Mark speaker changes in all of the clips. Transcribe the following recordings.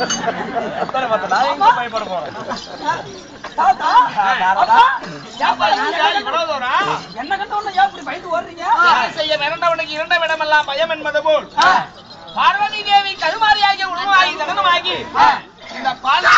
Speaker 1: எத்தனை பத்து நான் எங்க பயப்பட போறேன்
Speaker 2: தாத்தா, அப்பா, ஏப்பா நீங்க
Speaker 3: இவ்வளவு தூரம்.
Speaker 2: என்ன கண்ட உடனே ஏன் இப்படி பயந்து ஓடுறீங்க?
Speaker 3: என்ன செய்ய மிரண்டவனுக்கு இரண்ட விடமெல்லாம் பயம் என்பது போல். பார்வதி தேவி கருமாரியாகிய உருவாகி தகனமாகி இந்த பால்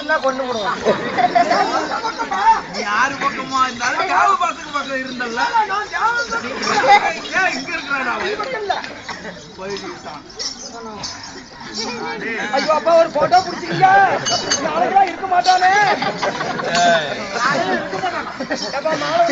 Speaker 1: ஓடினா கொண்டு போடுவோம்? நீ யாரு பக்கமா இருந்தாலும் காவு பசங்க பக்கம் இருந்தல்ல ஏன் இங்க இருக்கிறாடா. போயிட்டான்.
Speaker 2: ஐயோ அப்பா ஒரு போட்டோ பிடிச்சிருங்க நாளைக்கெல்லாம் இருக்க மாட்டானே. ஏப்பா, மாலை.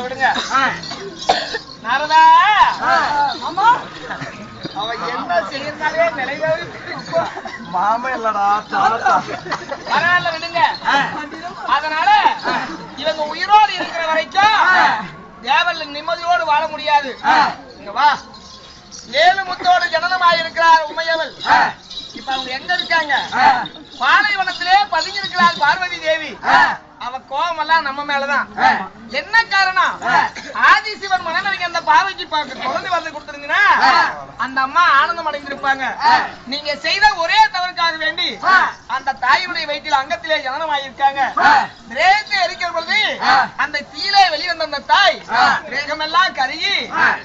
Speaker 3: விடுங்க. நாரதா?
Speaker 2: ஆமா.
Speaker 3: அவன் என்ன செய்யறாலே நிலையாவே
Speaker 1: மாமா இல்லடா தாத்தா
Speaker 3: பரவாயில்ல விடுங்க. அதனால இவங்க உயிரோடு இருக்கிற வரைக்கும் தேவல் நிம்மதியோடு வாழ முடியாது. இங்க வா. ஏழு முத்தோடு ஜனனமாயிருக்கிறார் உமையவள். இப்ப அவங்க எங்க இருக்காங்க? பாலைவனத்திலே பதுங்கி இருக்கிறார் பார்வதி தேவி. அவ கோபம் எல்லாம் நம்ம மேலதான். என்ன காரணம்? ஆதிசிவன் மனநிலைக்கு அந்த பாவைக்கு பார்க்க குழந்தை வந்து கொடுத்திருந்தீங்கன்னா அந்த அம்மா ஆனந்தம் அடைந்திருப்பாங்க. நீங்க செய்த ஒரே தவறுக்காக வேண்டி அந்த தாயினுடைய வயிற்றில் அங்கத்திலே ஜனனமாயிருக்காங்க. கிரேகத்தை எரிக்கிற பொழுது அந்த தீயிலே வெளிவந்த அந்த தாய் கிரேகமெல்லாம் கருகி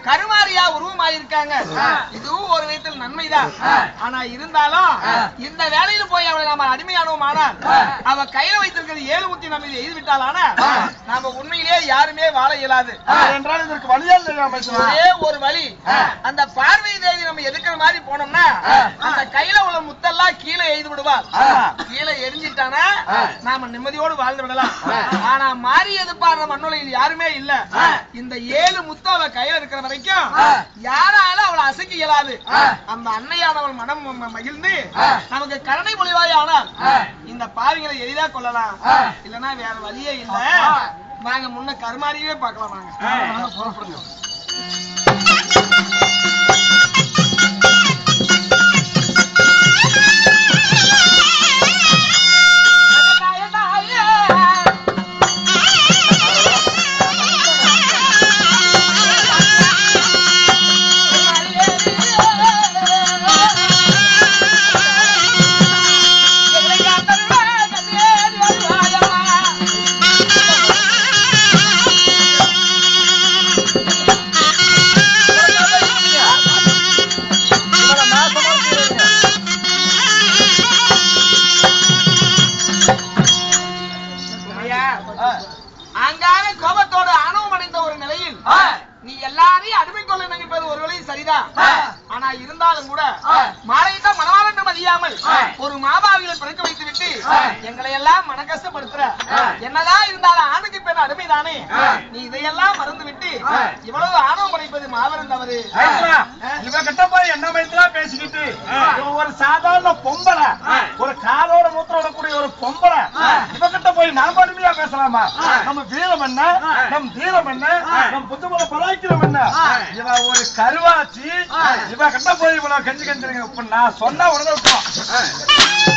Speaker 3: கருமாரியா உருவமாயிருக்காங்க. இதுவும் ஒரு விதத்தில் நன்மைதான். ஆனா இருந்தாலும் இந்த வேலையில போய் அவளை நாம அடிமையானோம் ஆனால் அவ கையில வைத்திருக்கிறது ஏழு முத்தி நம்ம இதை எழுதி விட்டால் ஆனா நாம உண்மையிலேயே யாருமே வாழ இயலாது.
Speaker 1: என்றால் இதற்கு வழியா இல்லையா பேசுறேன்
Speaker 3: ஒரே ஒரு வழி. அந்த பார்வை தேவி நம்ம எதுக்குற மாதிரி போனோம்னா அந்த கையில உள்ள முத்தெல்லாம் கீழே எழுதி விடுவாள். கீழே எரிஞ்சிட்டானா நாம நிம்மதியோடு வாழ்ந்து விடலாம். ஆனா மாறி எதிர்பார்ற மண்ணுலையில் யாருமே இல்ல. இந்த ஏழு முத்தம் அவ கையில இருக்கிற வரைக்கும் யாராலும் அவளை அசைக்க இயலாது. அந்த அன்னையானவள் மனம் மகிழ்ந்து நமக்கு கருணை பொழிவாய் ஆனால் இந்த பாவிகளை எளிதா கொள்ளலாம் இல்லனா வேற வழியே இல்ல. வாங்க முன்ன கருமாரியே பார்க்கலாம் வாங்க, புறப்படுங்க
Speaker 2: பேசலாமா நம்ம வீரம் என்ன? நம் தீரம் என்ன? நம் புத்தகங்களை பராய்க்கிறோம் என்ன? இவ ஒரு கருவாச்சி. இவ கிட்ட போய் இவ்வளவு கெஞ்சி கெஞ்சிருங்க நான் சொன்னா உடனே விட்டுரும்.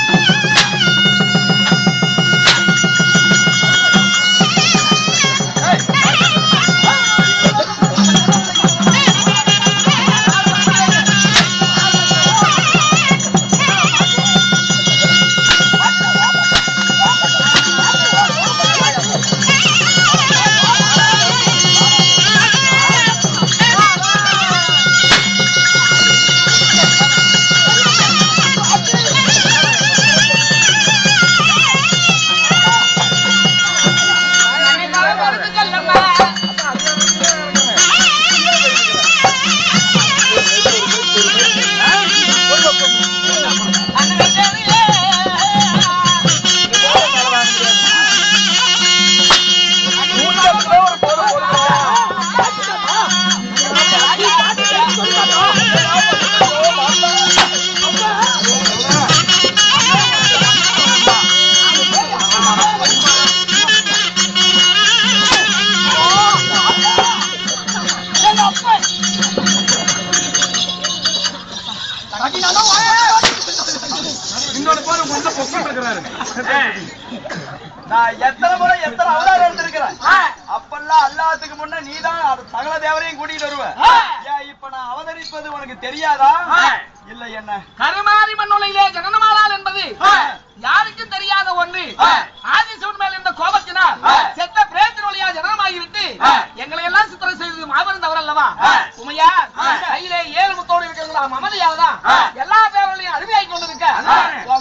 Speaker 3: எல்லா மமதையாலதான் எல்லா பேரலையும் அடிமையாகி கொண்டு இருக்க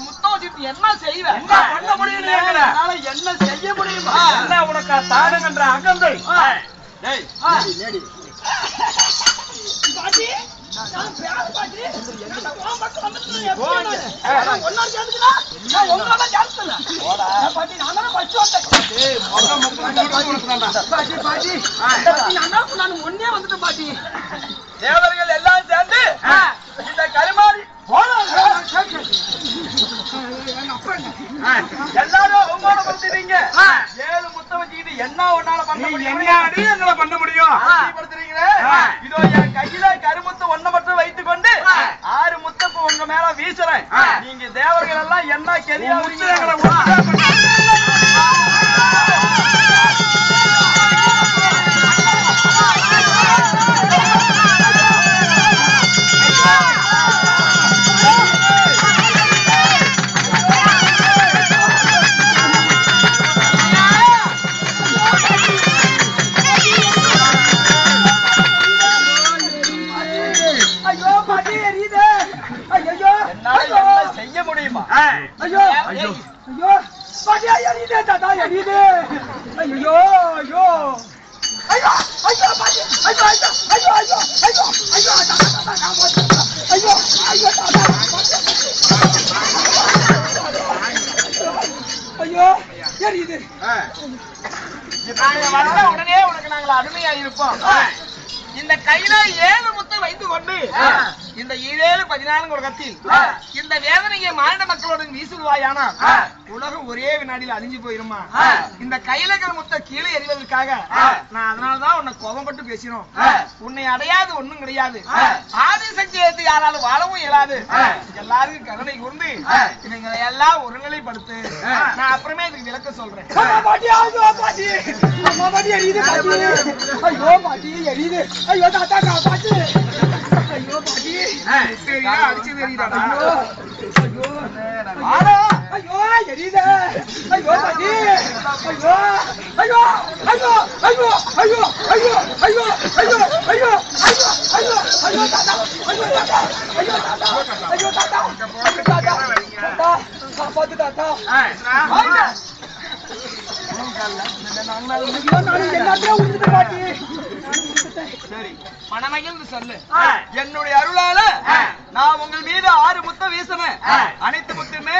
Speaker 3: முத்தோஜி என்ன
Speaker 2: செய்வ? பண்ண என்ன செய்ய முடியும்? என்ன உனக்கு தானம் என்ற அகந்தை? ஒன்னே
Speaker 1: பாட்டி.
Speaker 3: தேவர்கள் Ah! மக்களுடன் வீசுவாயானா உலகம் ஒரே வினாடியில் அழிஞ்சு போயிருமா? இந்த கையில இருக்கிற முத்தை கீழே எறிவதற்காக நான் அதனாலதான் உன்னை கோபப்பட்டு பேசினோம். உன்னை அடையாது ஒண்ணும் கிடையாது. ஆதிசக்தி ஏத்து யாராலும் வாழவும் இயலாது. எல்லாருக்கும் கருணை கூர்ந்து இவங்களை எல்லாம் ஒருநிலைப்படுத்து. நான் அப்புறமே இதுக்கு விளக்க சொல்றேன்.
Speaker 1: அம்மா பாட்டி ஐயோ பாட்டி அம்மா பாட்டி எரியுது பாட்டி ஐயோ பாட்டி எரியுது ஐயோ தாத்தா காப்பாத்து ஐயோ பாட்டி
Speaker 3: சரியா அடிச்சு தெரியுதாடா
Speaker 1: ஐயோ ஐயோ ஆடா ஐயோ எரியுது ஐயோ பாட்டி ஐயோ ஐயோ ஐயோ ஐயோ ஐயோ ஐயோ ஐயோ ஐயோ ஐயோ ஐயோ ஐயோ ஐயோ தாத்தா ஐயோ தாத்தா ஐயோ தாத்தா ஐயோ தாத்தா ஐயோ தாத்தா தாத்தா காப்பாத்து தாத்தா
Speaker 3: ஆ,
Speaker 1: ஐயா. ஐயோ, நான் எல்லாத்தையும் விட்டுட்டு பாட்டி
Speaker 2: சரி மனமகிழ்ந்து சொல்லு
Speaker 4: ஆ.
Speaker 2: என்னுடைய அருளால. நான் உங்கள் மீது ஆறு முத்த வீசினேன். அனைத்து முத்துமே.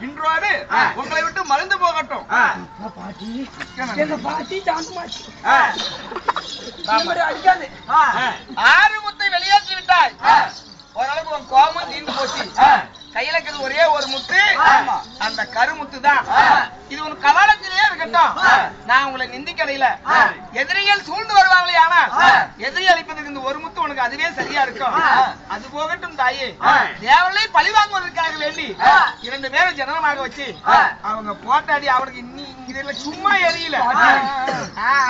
Speaker 2: இன்றோடு. உங்களை விட்டு மறந்து போகட்டும்
Speaker 1: பாட்டி எங்க அடிக்காது
Speaker 2: ஆறு முத்தை வெளியேற்றி விட்டாய். ஓரளவுக்கு உன் கோபம் தீர்ந்து போச்சு. கையில இருக்கிறது ஒரே ஒரு முத்து. அந்த கருமுத்து தான். இது உன் கவலத்திலேயே இருக்கட்டும். நான் உங்களை நிந்திக்கடையில. எதிரிகள் சூழ்ந்து வருவாங்களே ஆனா. எதிரி அளிப்பதற்கு இந்த ஒரு முத்து உனக்கு அதுவே சரியா இருக்கும். அது போகட்டும் தாயே. தேவலை பழி வாங்குவதற்காக வேண்டி. இரண்டு பேரும் ஜனனமாக வச்சு. அவங்க போட்டாடி அவனுக்கு இன்னி இதுல சும்மா எரியல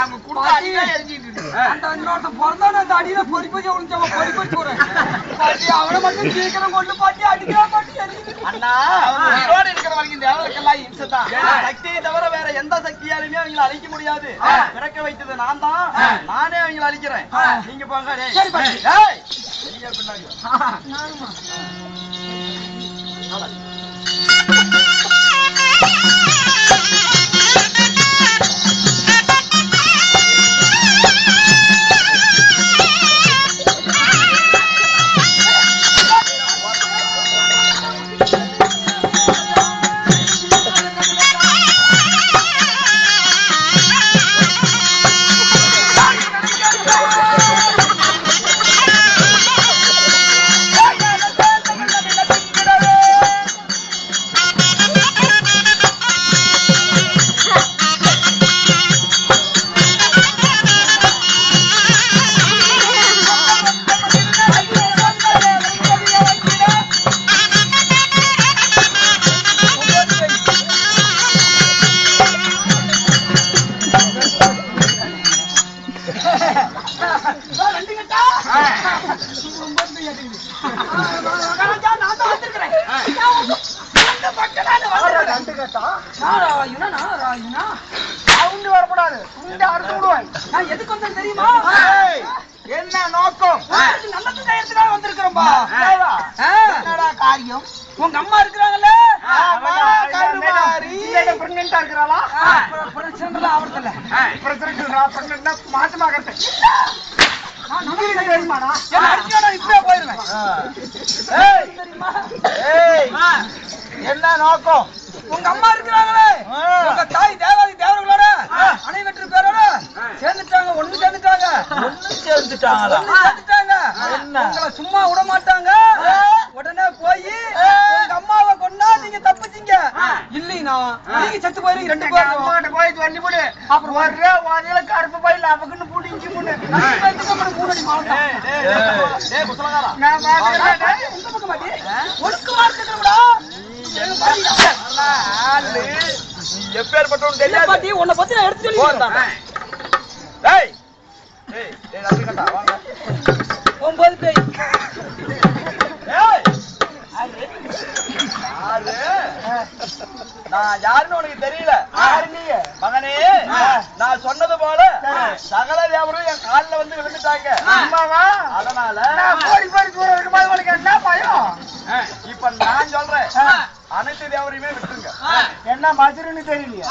Speaker 2: அவங்க குடும்ப அடிதான் எரிஞ்சிட்டு இருக்கு.
Speaker 1: அந்த இன்னொருத்தன் பிறந்தவன அந்த அடியில பொறி பொறி விழுந்தவன் பொறி பொறி போறேன் பாட்டி அவனை மட்டும் சீக்கிரம் கொண்டு பாட்டி அடிக்கிறா.
Speaker 2: அண்ணா உயிரோடு இருக்கிற வரைக்கும் தேவர்களுக்கெல்லாம் இம்சை தான்
Speaker 4: ஆ.
Speaker 2: சக்தியை தவிர வேற எந்த சக்தியாலுமே அவங்களை அழிக்க முடியாது. பிறக்க வைத்தது நான் தான். நானே அவங்களை அழிக்கிறேன். நீங்க போங்க பின்னாடி
Speaker 1: சும்மா விட மாட்டாங்க. உடனே போய். உங்க அம்மாவை கொண்டா நீங்க தப்பிச்சீங்க. இல்லைனா நீங்க செத்து போயிருங்க ரெண்டு பேரும்.
Speaker 4: அம்மாட்ட போய் சொல்லி கொடு அப்புறம் ஒரே வாதியில கருப்பு பையில அவக்குன்னு புடிங்கி முன்னு
Speaker 1: ரெண்டு பேத்துக்கு அப்புறம் மூணு அடி மாவட்டம்.
Speaker 4: நான் பாத்துக்கிறேன்
Speaker 1: பாட்டி, உங்க பக்கம்
Speaker 2: தெரியாது
Speaker 1: உன்னை பத்தி நான் எடுத்து? சொல்லி
Speaker 2: நம்பி கண்டா, வாங்க.
Speaker 1: ஒன்பது பேய்.
Speaker 2: நான் யாருன்னு உனக்கு தெரியல? மகனே. நான் சொன்னது போல. சகல வியாபாரம் என் கால்ல வந்து விழுந்துட்டாங்க? அதனால
Speaker 4: பயம்.
Speaker 2: இப்ப நான் சொல்றேன். அனைத்து வியாபாரியுமே விட்டுருங்க.
Speaker 4: என்ன மதுருன்னு தெரியலையா?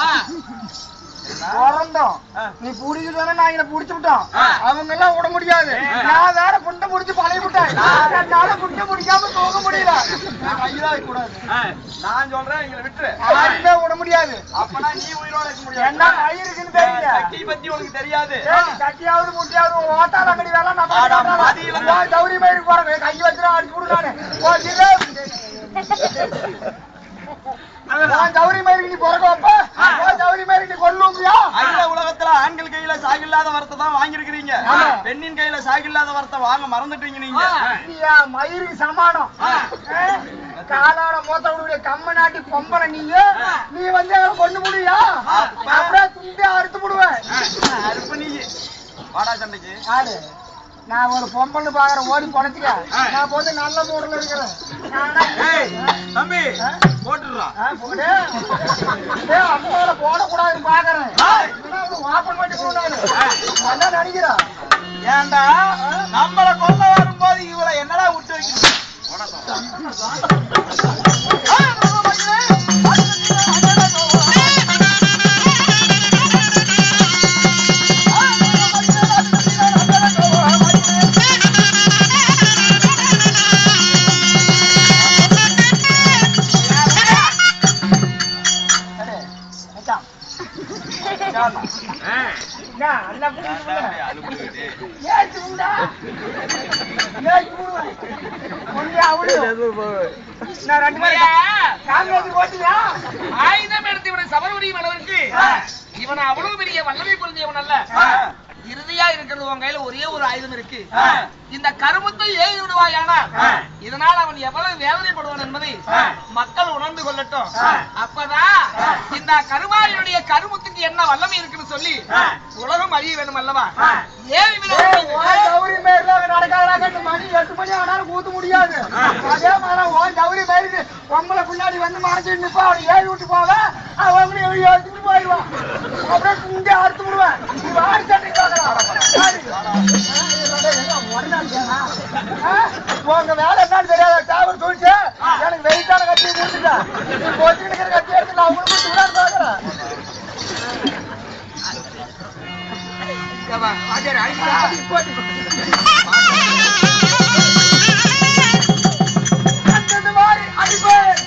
Speaker 4: பிறந்தோம் நீ புடிக்குதானே நான் இங்க புடிச்சு விட்டோம். அவங்க எல்லாம் விட முடியாது. நான் வேற புண்டை முடிச்சு பழைய விட்டேன். என்னால புண்டை முடிக்காம தூங்க முடியல. கூடாது
Speaker 2: நான் சொல்றேன் எங்களை விட்டுரு.
Speaker 4: யாருமே விட முடியாது.
Speaker 2: அப்பனா நீ உயிரோட இருக்க முடியாது.
Speaker 4: என்ன வயிறுக்குன்னு தெரியல.
Speaker 2: சக்தி பத்தி உனக்கு தெரியாது.
Speaker 4: கட்டியாவது முட்டியாவது ஓட்டால அங்கடி வேலை வா, கௌரி மயிருக்கு போறேன் கை வச்சுட்டு அடிச்சு விடுறானே. கௌரி மயிருக்கு நீ பிறக்க வைப்ப ஓ, கௌரி மயிருக்கு நீ கொல்லுவியா
Speaker 2: அகில உலகத்துல ஆண்கள் கையில சாகில்லாத வரத்தை தான்
Speaker 4: ஆமா.
Speaker 2: பெண்ணின் கையில சாகில்லாத வரத்தை வாங்க மறந்துட்டீங்க நீங்க.
Speaker 4: மயிருக்கு சமானம். காலாட மூத்தவனுடைய கம்ம நாட்டி பொம்பளை நீங்க நீ வந்து கொண்டு முடியா
Speaker 2: அப்ப?
Speaker 4: அப்படியே துண்டே அறுத்து விடுவேன்
Speaker 2: அறுப்பு நீ வாடா சண்டைக்கு.
Speaker 4: நான் ஒரு பொம்பளை பாக்குறேன் ஓடி பொழைச்சிக்க. நான் போது நல்ல மூடல இருக்கிறேன்.
Speaker 2: தம்பி
Speaker 4: ஆ?
Speaker 2: போட்டுடுறா.
Speaker 4: ஆ, போடு. டேய், அம்மாவோட போடக்கூடாதுன்னு பாக்குறேன் வாப்பன் பண்ணி போனாரு என்ன நினைக்கிறா
Speaker 2: ஏன்டா நம்மள கொல்ல வரும்போது இவளை என்னடா விட்டு வைக்கணும்
Speaker 1: அவளு. நான் ரெண்டு பேரும் காங்கிரஸ்?
Speaker 3: ஆயுதம் எடுத்து இவனை சபரவடியும் அளவிற்கு இவன் அவ்வளவு பெரிய வல்லமை பொருந்தியவன் அல்ல. இறுதியா இருக்கிறது உன் கையில ஒரே ஒரு ஆயுதம் இருக்கு. இந்த கருமத்தை ஏறி விடுவாயானால் இதனால் அவன் எவ்வளவு வேதனைப்படுவான் என்பதை மக்கள் உணர்ந்து கொள்ளட்டும். அப்பதான் இந்த கருமாரியுடைய கருமுத்துக்கு என்ன வல்லமை இருக்குன்னு சொல்லி உலகம் அறிய வேண்டும் அல்லவா?
Speaker 1: நடக்காதாக்கட்டு மணி எட்டு மணி ஆனாலும் ஊத்த முடியாது. அதே மாதிரி மேலுக்கு பொம்பளை பின்னாடி வந்து மறைச்சு நிப்பா அவனை ஏறி விட்டு போவ அவன் போயிடுவான் அப்படியே இங்க அறுத்து விடுவேன். வாடி சட்டை உங்க வேலை என்னன்னு தெரியாத டேபர் சொல்லிட்டு எனக்கு வெயிட்டான கத்தியை கொடுத்துட்டேன் நீ போச்சு இருக்கிற கத்தி எடுத்து நான் உங்களுக்கு கொடுத்து விடான்னு பாக்குறேன். அந்தந்த மாதிரி அடிப்பேன்.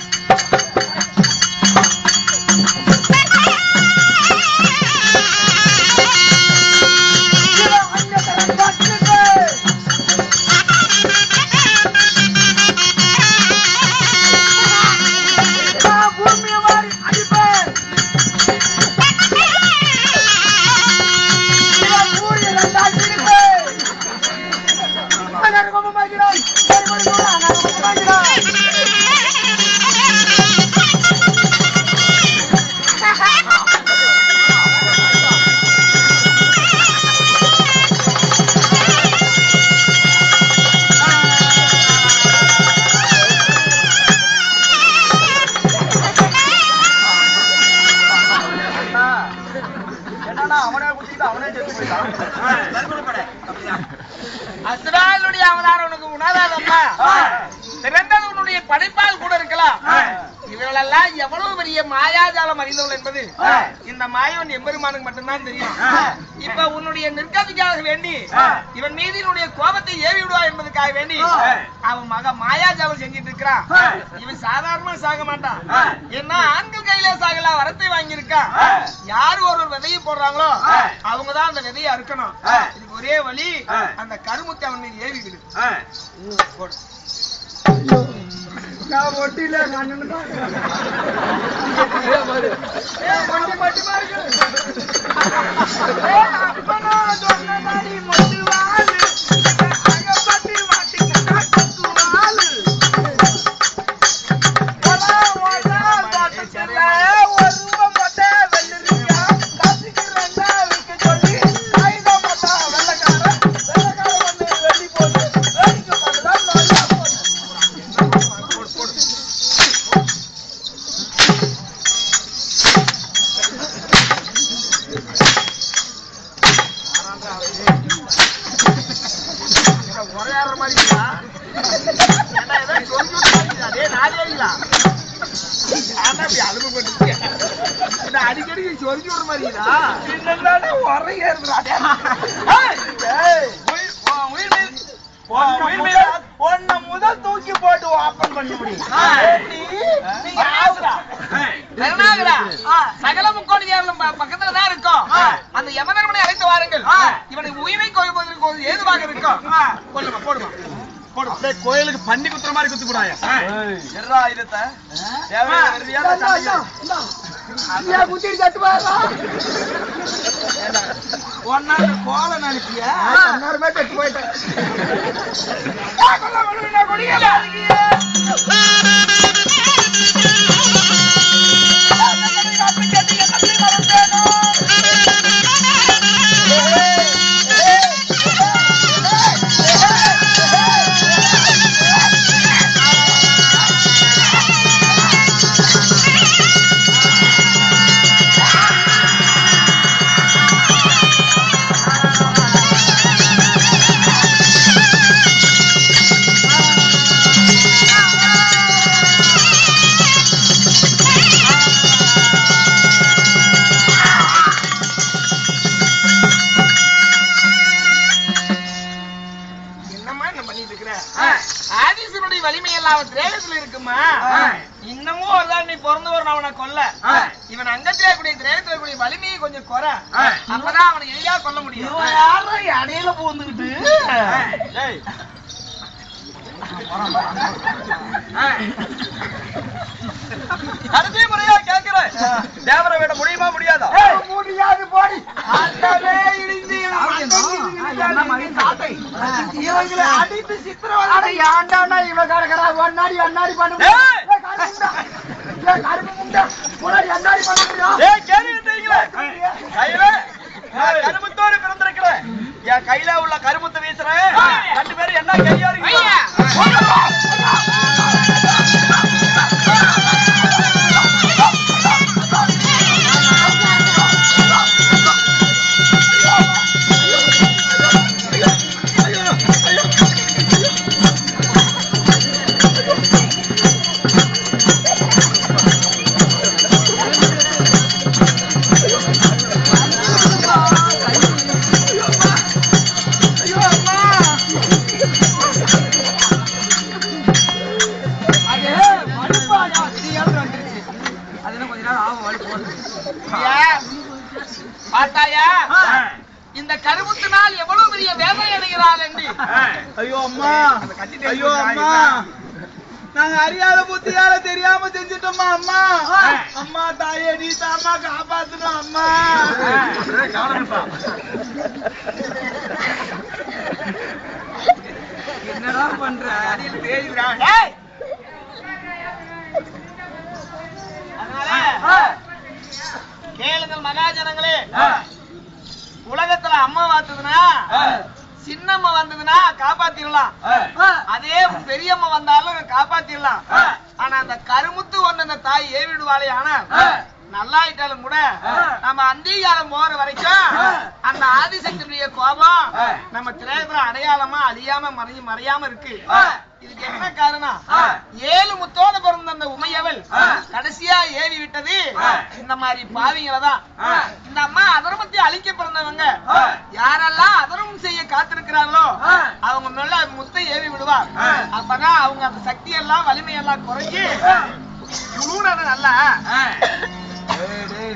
Speaker 3: மாயாஜாலம் அறிந்தவள் என்பது இந்த மாயவன் எம்பெருமானுக்கு மட்டும்தான் தெரியும். இப்ப உன்னுடைய நிற்கதிக்காக வேண்டி இவன் மீது என்னுடைய கோபத்தை ஏவி விடுவா என்பதற்காக வேண்டி அவன் மக மாயாஜாலம் செஞ்சிட்டு இருக்கிறான். இவன் சாதாரணமா சாக மாட்டான். ஏன்னா ஆண்கள் கையில சாகலாம் வரத்தை வாங்கியிருக்கான். யாரு ஒரு விதையை போடுறாங்களோ அவங்கதான் அந்த விதையை அறுக்கணும். இதுக்கு ஒரே வழி அந்த கருமுத்தை அவன் மீது ஏவி விடு. போடு.
Speaker 1: நான் ஒட்டில கண்ணு ஒட்டி மட்டுமா இருக்கு எர்ரா ஆயுதத்தை. தேவையான. ஐயா, குத்திட்டு சத்து பாருடா. ஒன்னால கோலை நினைச்சியா? அந்நேரமே செத்து போயிட்டேன். ஆ,
Speaker 3: இவன் அங்கத்திலே கூடிய திரேகத்துல கூடிய வலிமையை கொஞ்சம் குறை. அப்பதான் அவனை எளிதா கொல்ல முடியும்.
Speaker 2: இடையில பூந்துக்கிட்டு
Speaker 1: கடைசி முறையா கேட்கிறேன். தேவரை விட முடியுமா முடியாதா?
Speaker 2: முடியாது போடி. அடித்து சித்திரவதை ஏன்டாண்டா இவ கிடக்குறா? ஒன்னாடி அண்ணாடி பண்ண
Speaker 1: ஏய்!
Speaker 2: கரும்பு முன்னாடி அண்ணாடி பண்ண முடியும்
Speaker 1: ஏய் கேளுங்கீங்களே கையில நான் கருமுத்தோடு பிறந்திருக்கிறேன். என் கையில உள்ள கருமுத்தை வீசுறேன். ரெண்டு பேரும் என்ன கையாடுங்க
Speaker 3: சின்னம்மா வந்ததுன்னா காப்பாத்திடலாம் அதே பெரியம்மா வந்தாலும் காப்பாத்திடலாம் ஆனா அந்த கருமுத்து ஒண்ணு அந்த தாய் ஏவிடுவாளே ஆனா நல்லாயிட்டாலும் கூட நம்ம அந்திகாரம் போற வரைக்கும் அந்த ஆதிசக்தியுடைய கோபம் நம்ம திரையத்துல அடையாளமா அழியாம மறைய மறையாம இருக்கு. இதுக்கு என்ன காரணம் ஏழு முத்தோட பிறந்த அந்த உமையவள் கடைசியா ஏவி விட்டது. இந்த மாதிரி பாவிங்களை தான். இந்த அம்மா அதர்மத்தை அழிக்க பிறந்தவங்க. யாரெல்லாம் அதர்மம் செய்ய காத்திருக்கிறாங்களோ அவங்க மேல முத்தை ஏவி விடுவார் அப்பதான் அவங்க அந்த சக்தி எல்லாம் வலிமை எல்லாம் குறைஞ்சு குளிரத நல்லா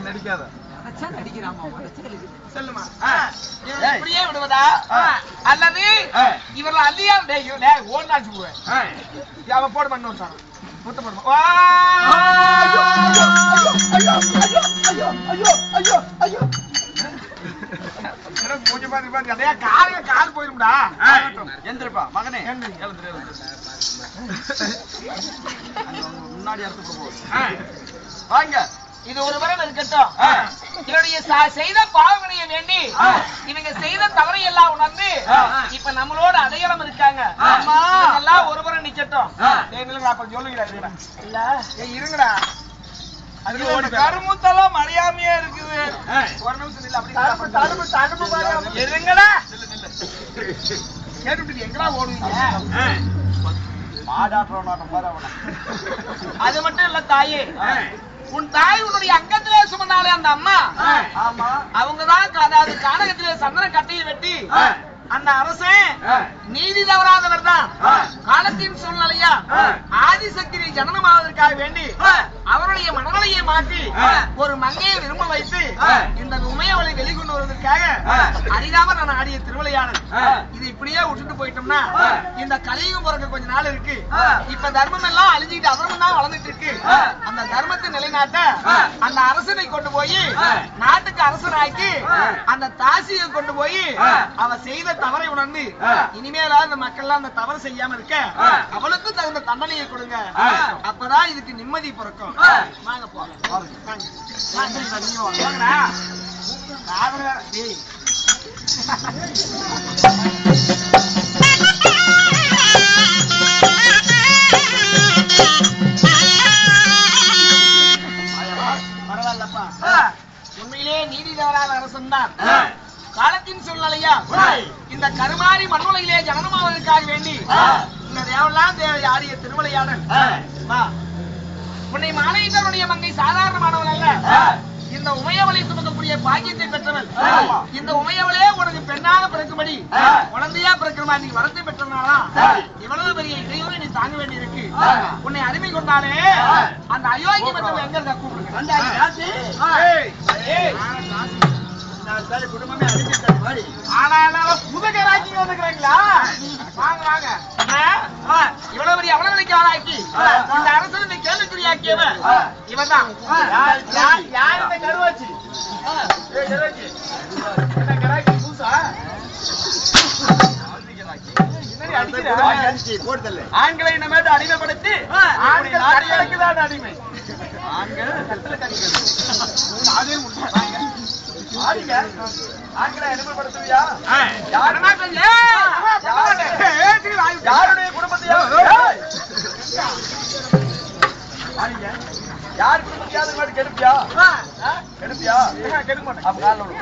Speaker 2: நடிக்காத.
Speaker 3: சொல்லுமா? இப்படியே விடுவதா? அல்லது இவர்கள் அல்லியா டேய் ஓன் நாச்சு போடுவேன் அவன் போடு பண்ணு சார் முத்த போடுமா? பாத்து பாத்து அதையா காலையில கால் போயிரும்டா?
Speaker 1: எந்திரப்பா மகனே.
Speaker 3: எழுந்திரு.
Speaker 1: முன்னாடி
Speaker 3: வாங்க. இது ஒரு வரம் இருக்கட்டும். இவருடைய செய்த பாவங்களைய வேண்டி இவங்க செய்த தவறை எல்லாம் உணர்ந்து இப்ப நம்மளோட அடையாளம் இருக்காங்க. எல்லாம் ஒரு வரம் நிக்கட்டும். அப்ப இருங்கடா. இல்ல. இருங்கடா. போய்.
Speaker 2: கருமுத்தெல்லாம் மறையாமையே இருக்குது.
Speaker 3: ஒரு நிமிஷம் நில்லு, அப்படி தடுப்பு, தடுப்பு. இருங்கடா. கேட்டுட்டு எங்கடா ஓடுவீங்க? அது மட்டும் இல்ல தாயே. உன் தாய் உன்னுடைய அங்கத்திலே சுமந்தாலே அந்த அம்மா.
Speaker 1: ஆமா.
Speaker 3: அவங்கதான் க- அதாவது கானகத்திலே சந்தன கட்டையை வெட்டி அந்த அரசன் நீதி தவறாதவர் தான். காலத்தின் சூழ்நிலையா? ஆதிசக்தி ஜனனமாவதற்காக வேண்டி அவருடைய மனநிலையை மாற்றி ஒரு மங்கையை விரும்ப வைத்து இந்த உமையவளை வெளிக்கொண்டு வருவதற்காக அரிதாம நான் ஆடிய திருவிளையாடல் இது இப்படியே விட்டுட்டு போயிட்டோம்னா இந்த கலியுகம் பிறக்க கொஞ்ச நாள் இருக்கு. இப்ப தர்மம் எல்லாம் அழிஞ்சிட்டு அதர்மம் தான் வளர்ந்துட்டு இருக்கு. அந்த தர்மத்தை நிலைநாட்ட அந்த அரசனை கொண்டு போய் நாட்டுக்கு அரசனாக்கி அந்த தாசியை கொண்டு போய் அவ செய்த தவறை உணர்ந்து இனிமேலாவது இந்த மக்கள் எல்லாம் அந்த தவறு செய்யாம இருக்க அவளுக்கும் தகுந்த தண்டனையை கொடுங்க. அப்பதான் இதுக்கு நிம்மதி பிறக்கும். வாங்க. பரவாயில்லப்பா. உண்மையிலே நீதி தவறாத அரசன் தான். காலத்தின் சூழ்நிலையா? இந்த கருமாரி மண்ணுலையிலே ஜனனமாவதற்காக வேண்டி இந்த தேவெல்லாம் தேவை ஆடிய திருவிளையாடல். வா. உன்னை மாலையிட்டவனுடைய மங்கை சாதாரணமானவள் அல்ல இந்த உமையவளை சுமக்கக்கூடிய பாக்கியத்தை பெற்றவள். இந்த உமையவளே உனக்கு பெண்ணாக பிறக்கும்படி குழந்தையா பிறக்கிற மாதிரி நீ வரத்தை பெற்றனாலா இவ்வளவு பெரிய இடையூறு நீ தாங்க வேண்டியிருக்கு. உன்னை அடிமை கொண்டாலே அந்த அயோக்கிய மத்தவங்க எங்க கூப்பிடுங்க. இவ்வளவு பெரிய அவலநிலைக்கு ஆளாக்கி இந்த அரசு கேள்விக்குறியாக்கியவன் இவன் தான்
Speaker 2: யார், இந்த கருவாச்சி? கராச்சி பூசா? ஆண்களை இனிமேட்டு அடிமைப்படுத்தி ஆண்கள் கட்டளைக்கு தான் அடிமை. ஆண்கள் கட்டளைக்கு அடிமை அதே உண்மை. ஆடிங்க. ஆண்களை அடிமைப்படுத்துவியா யார் யாருடைய குடும்பத்தையா. யார் குடும்பத்தையாவது இனிமேட்டு கெடுப்பியா? கெடுப்பியா? கெடுக்க மாட்டேன் அப்ப காலில்.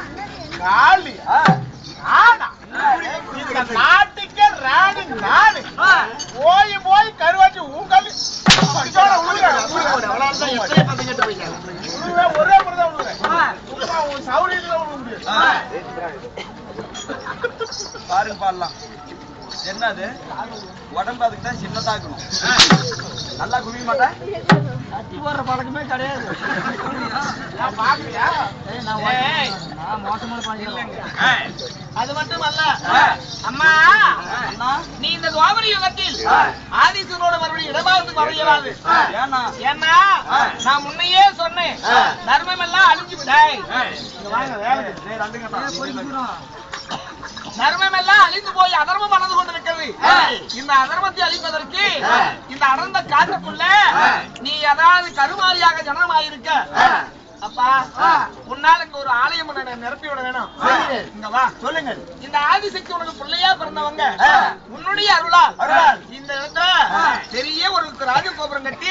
Speaker 2: காலி. ஆனா இந்த நாட்டுக்கே ராணி நானு. போய் போய் கருவாச்சி உங்கள் ஒரே முறைதான் விழுக பாருங்க பாடலாம் என்னது? உடம்பு அதுக்கு தான் சின்னதா இருக்கணும் நல்லா குவிய மாட்டேன்? கட்டி போடுற பழக்கமே கிடையாது. நான்
Speaker 3: ஏய்.
Speaker 2: இல்லைங்க
Speaker 3: அது மட்டும் அல்ல. அம்மா நீ இந்த துவாபர யுகத்தில். ஆதிசனோட மறுபடியும் இடமாவது இயலாது
Speaker 2: ஏன்னா.
Speaker 3: நான் முன்னையே சொன்னேன். தர்மம் எல்லாம் அழிஞ்சு விடாய்
Speaker 2: இங்க வாங்க வேலைக்கு டேய், ரெண்டு கட்டா.
Speaker 3: தர்மம் எல்லாம் அழிந்து போய் அதர்மம் வளர்ந்து கொண்டிருக்கிறது. இந்த அதர்மத்தை அழிப்பதற்கு. இந்த அடர்ந்த காட்டுக்குள்ள. நீ அதாவது கருமாரியாக ஜனமாயிருக்க. அப்பா. உன்னால இங்க ஒரு ஆலயம் நிரப்பி விட வேணும். இங்க வா
Speaker 2: சொல்லுங்கள்
Speaker 3: இந்த ஆதிசக்தி உனக்கு பிள்ளையா பிறந்தவங்க. உன்னுடைய அருளால்
Speaker 2: அருளால்.
Speaker 3: இந்த இடத்துல. பெரிய ஒரு ராஜகோபுரம் கட்டி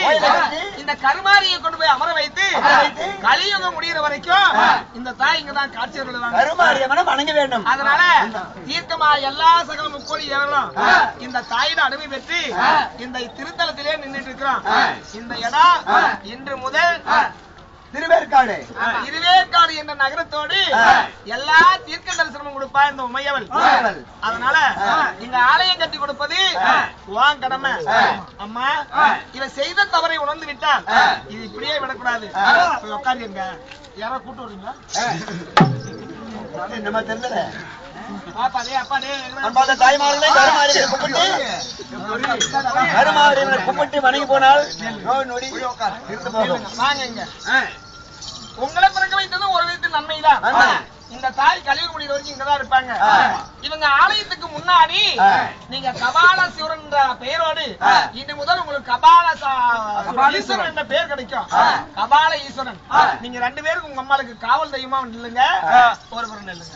Speaker 3: இந்த கருமாரியை கொண்டு போய் அமர வைத்து கலியுகம் முடியிற வரைக்கும். இந்த தாய் இங்க தான் காட்சி அருளுவாங்க
Speaker 2: வணங்க வேண்டும்
Speaker 3: அதனால தீர்க்கமா எல்லா சகல முக்கோடி ஏறலாம். இந்த தாயிட அனுமதி பெற்று. இந்த திருத்தலத்திலே நின்றுட்டு இருக்கிறோம். இந்த இடம். இன்று முதல்
Speaker 2: திருவேற்காடு
Speaker 3: இருவேற்காடு என்ற நகரத்தோடு. எல்லா தீர்க்க தரிசனமும் கொடுப்பா இந்த உமையவள். அதனால. இங்க ஆலயம் கட்டி கொடுப்பது. உன் கடமை. அம்மா. இவ செய்த தவறை உணர்ந்து விட்டால். இது இப்படியே விடக்கூடாது உட்காருங்க யாரோ கூட்டு வரீங்களா
Speaker 2: நம்ம தெரியல அன்பாத தாய்மார்களே கருமாரியம்மனை கும்பிட்டு கருமாரியம்மனை கும்பிட்டு வணங்கி போனால்? நோய் நொடி இருந்து போகும்
Speaker 3: உங்களை பிறக்க வைத்தது ஒரு விதத்தில் நன்மைதான்
Speaker 2: நன்மை.
Speaker 3: இந்த தாய் கழிவு முடிகிற வரைக்கும் இங்கதான் இருப்பாங்க. இவங்க ஆலயத்துக்கு முன்னாடி. நீங்க கபால சிவரன் என்ற பெயரோடு. இன்று முதல் உங்களுக்கு கபால. ஈஸ்வரன் என்ற பெயர் கிடைக்கும். கபால ஈஸ்வரன். நீங்க ரெண்டு பேருக்கு உங்க அம்மாளுக்கு காவல் தெய்வமா நில்லுங்க. ஒரு பேரும் நில்லுங்க.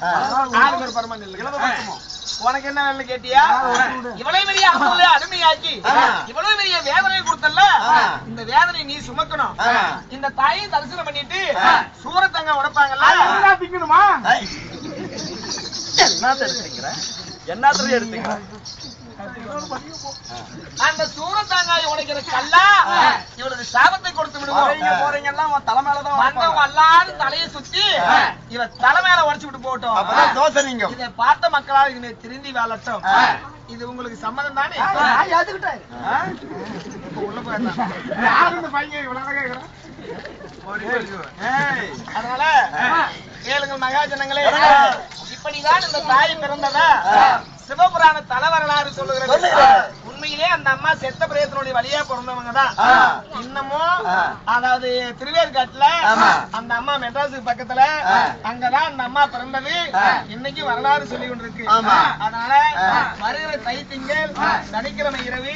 Speaker 3: ஆறு பேர் பரமா நில்லுங்க உனக்கு என்ன வேணும் கேட்டியா இவ்வளவு பெரிய அசுரலை அடிமையாக்கி
Speaker 2: ஆ.
Speaker 3: இவ்வளவு பெரிய வேதனை கொடுத்தல்ல
Speaker 2: ஆ.
Speaker 3: இந்த வேதனை நீ சுமக்கணும். இந்த தாயை தரிசனம் பண்ணிட்டு. சூரத்தங்க உடைப்பாங்கல்ல
Speaker 2: ஐய். என்னத்த எடுத்தீங்க என்னத்துல எடுத்தீங்க
Speaker 3: அந்த சூரத்தாங்காய் உடைக்கிற கல்லா இவளுக்கு சாபத்தை கொடுத்து விடுவோம்.
Speaker 2: வரீங்க போறீங்கலாம் உன் தலை மேலதான்
Speaker 3: வந்தவங்க எல்லாரும் தலையை சுத்தி. இவ தலை மேல உடைச்சு விட்டு போட்டோம்.
Speaker 2: அப்பதான் தோசை நீங்க
Speaker 3: இதை பார்த்த மக்களால் இனிமே திருந்தி வாழட்டும்.
Speaker 2: ஆ.
Speaker 3: இது உங்களுக்கு சம்மதம் தானே?
Speaker 2: ஆ?
Speaker 3: இப்ப உள்ள போயிடலாம்
Speaker 2: ஏய்.
Speaker 3: அதனால
Speaker 2: ஆ.
Speaker 3: கேளுங்கள் மகாஜனங்களே. இப்படிதான் இந்த தாய் பிறந்ததா. சிவபுராண தல வரலாறு சொல்லுகிறது. உண்மையிலே அந்த அம்மா செத்த பிரேதனுடைய வழியா பிறந்தவங்க தான். இன்னமும். அதாவது திருவேற்காட்டுல. அந்த அம்மா மெட்ராஸுக்கு பக்கத்துல. அங்கதான் அந்த அம்மா பிறந்தது. இன்னைக்கு வரலாறு சொல்லி கொண்டிருக்கு. அதனால. வருகிற தை திங்கள் சனிக்கிழமை இரவு